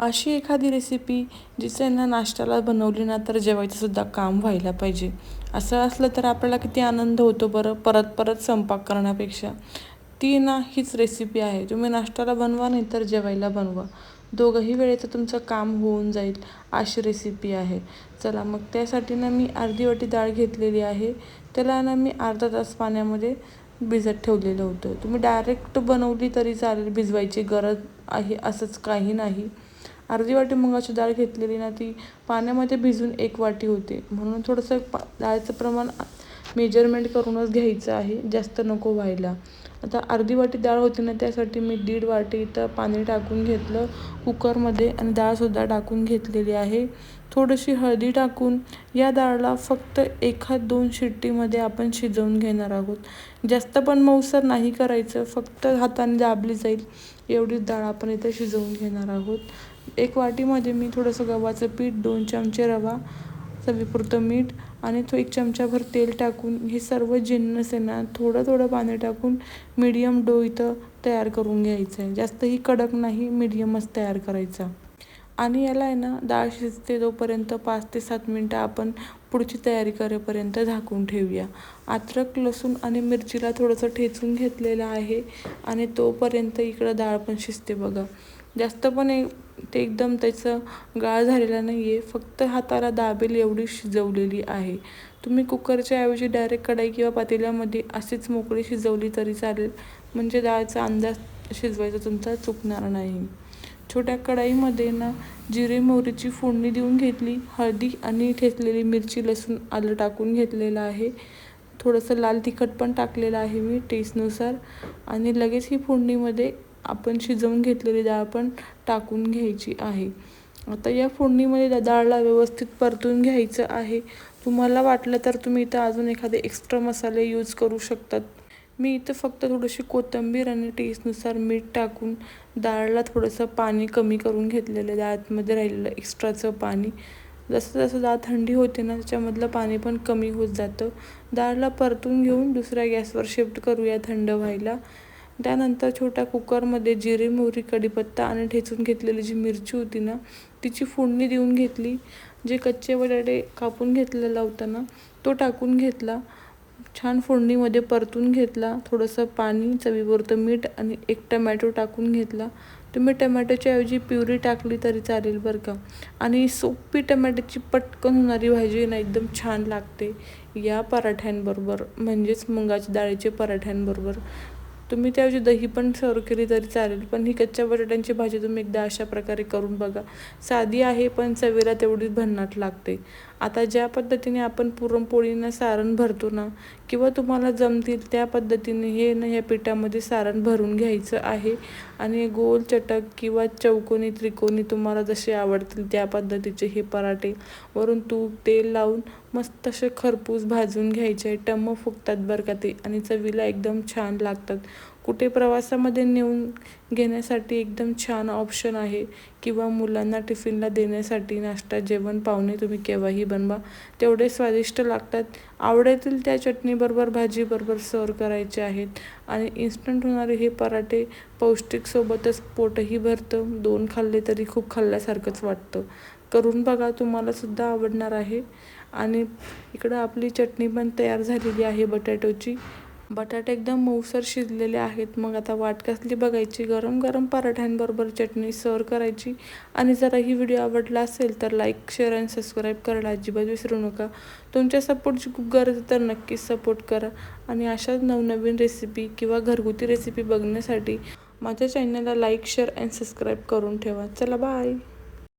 अशी एखादी रेसिपी जिचं ना नाश्त्याला बनवली ना तर जेवायचंसुद्धा काम व्हायला पाहिजे. असं असलं तर आपल्याला किती आनंद होतो बरं परत परत स्वयंपाक करण्यापेक्षा. ती ना हीच रेसिपी आहे. तुम्ही नाश्त्याला बनवा नाही तर जेवायला बनवा. दोघंही वेळेचं तुमचं काम होऊन जाईल अशी रेसिपी आहे. चला मग त्यासाठी ना मी अर्धी वाटी डाळ घेतलेली आहे. त्याला ना मी अर्धा तास पाण्यामध्ये भिजत ठेवलेलं होतं. तुम्ही डायरेक्ट बनवली तरी चालेल भिजवायची गरज आहे असंच काही नाही. अर्धी वाटी मुगाची डाळ घेतलेली ना ती पाण्यामध्ये भिजून एक वाटी होते. म्हणून थोडंसं पा डाळचं प्रमाण मेजरमेंट करूनच घ्यायचं आहे. जास्त नको व्हायला. आता अर्धी वाटी डाळ होती ना त्यासाठी मी दीड वाटी इथं पाणी टाकून घेतलं. कुकरमध्ये आणि डाळसुद्धा टाकून घेतलेली आहे. थोडीशी हळदी टाकून या डाळला फक्त एखाद दोन शिट्टीमध्ये आपण शिजवून घेणार आहोत. जास्त पण मऊसर नाही करायचं. फक्त हाताने दाबली जाईल. एवढीच डाळ आपण इथे शिजवून घेणार आहोत. एक वाटीमध्ये मी थोडंसं गव्हाचं पीठ दोन चमचे रवा चवीपुरतं मीठ आणि तो एक चमचाभर तेल टाकून हे सर्व जिन्नस आहे ना थोडं थोडं पाणी टाकून मीडियम डो इथं तयार करून घ्यायचं आहे. जास्तही कडक नाही मीडियमच तयार करायचा. आणि याला आहे ना डाळ शिजते तोपर्यंत पाच ते सात मिनटं आपण पुढची तयारी करेपर्यंत झाकून ठेवूया. अद्रक लसूण आणि मिरचीला थोडंसं ठेचून घेतलेलं आहे आणि तोपर्यंत इकडं डाळ पण शिजते बघा. जास्त पण एक ते एकदम त्याचं गाळ झालेला नाही आहे फक्त हाताला दाबेल एवढी शिजवलेली आहे. तुम्ही कुकरच्या ऐवजी डायरेक्ट कढाई किंवा पातेल्यामध्ये अशीच मोकळी शिजवली तरी चालेल. म्हणजे डाळचा अंदाज शिजवायचा तुमचा चुकणार नाही. छोट्या कढाईमध्ये ना जिरे मोहरीची फोडणी देऊन घेतली. हळदी आणि ठेचलेली मिरची लसूण आलं टाकून घेतलेलं आहे. थोडंसं लाल तिखट पण टाकलेलं आहे मी टेस्टनुसार. आणि लगेच ही फोडणीमध्ये आपण शिजवून घेतलेली डाळ पण टाकून घ्यायची आहे. आता या फोडणीमध्ये डाळला व्यवस्थित परतून घ्यायचं आहे. तुम्हाला वाटलं तर तुम्ही इथं अजून एखादे एक्स्ट्रा मसाले यूज करू शकतात. मी इथं फक्त थोडीशी कोथिंबीर आणि टेस्टनुसार मीठ टाकून डाळला थोडंसं पाणी कमी करून घेतलेलं डाळमध्ये राहिलेलं एक्स्ट्राचं पाणी. जसं जसं डाळ थंडी होते ना त्याच्यामधलं पाणी पण कमी होत जातं. डाळला परतून घेऊन दुसऱ्या गॅसवर शिफ्ट करूया थंड व्हायला. त्यानंतर छोट्या कुकरमध्ये जिरे मोहरी कढीपत्ता आणि ठेचून घेतलेली जी मिरची होती ना तिची फोडणी देऊन घेतली. जे कच्चे बटाटे कापून घेतलेला होता ना तो टाकून घेतला. छान फोडणीमध्ये परतून घेतला थोडंसं पाणी चवीपुरतं मीठ आणि एक टमॅटो टाकून घेतला. तुम्ही टमॅटोच्या ऐवजी प्युरी टाकली तरी चालेल बरं का. आणि सोपी टमॅटोची पटकन होणारी भाजी ना एकदम छान लागते. या पराठ्यांबरोबर म्हणजेच मुगाच्या डाळीचे पराठ्यांबरोबर. तुम्ही त्याऐवजी दही पण सर्व केली तरी चालेल पण ही कच्च्या बटाट्यांची भाजी तुम्ही एकदा अशा प्रकारे करून बघा. साधी आहे पण चवीला तेवढीच भन्नाट लागते. आता ज्या पद्धतीने आपण पुरणपोळीनं सारण भरतो ना किंवा तुम्हाला जमतील त्या पद्धतीने हे ना ह्या पिठामध्ये सारण भरून घ्यायचं आहे. आणि गोल चटक किंवा चौकोनी त्रिकोणी तुम्हाला जसे आवडतील त्या पद्धतीचे हे पराठे. वरून तूप तेल लावून मस्त असे खरपूस भाजून घ्यायचे टम्म फुगतात बरं का ते आणि चवीला एकदम छान लागतात. कुठे प्रवासामध्ये नेऊन घेण्यासाठी एकदम छान ऑप्शन आहे किंवा मुलांना टिफिनला देण्यासाठी नाश्ता जेवण पाहुणे तुम्ही केव्हाही बनवा तेवढे स्वादिष्ट लागतात. आवडेतील त्या चटणीबरोबर भाजीबरोबर सर्व करायचे आहेत आणि इन्स्टंट होणारे हे पराठे पौष्टिकसोबतच पोटही भरतं. दोन खाल्ले तरी खूप खाल्ल्यासारखंच वाटतं. करून बघा तुम्हालासुद्धा आवडणार आहे. आणि इकडं आपली चटणी पण तयार झालेली आहे बटाटोची. बटाटे एकदम मऊसर शिजलेले आहेत. मग आता वाट कसली बघायची? गरम गरम पराठ्यांबरोबर चटणी सर्व करायची. आणि जरा ही व्हिडिओ आवडला असेल तर लाईक शेअर आणि सबस्क्राईब करायला अजिबात विसरू नका. तुमच्या सपोर्टची खूप गरज तर नक्कीच सपोर्ट करा. आणि अशाच नवनवीन रेसिपी किंवा घरगुती रेसिपी बघण्यासाठी माझ्या चॅनलला लाईक शेअर अँड सबस्क्राईब करून ठेवा. चला बाय!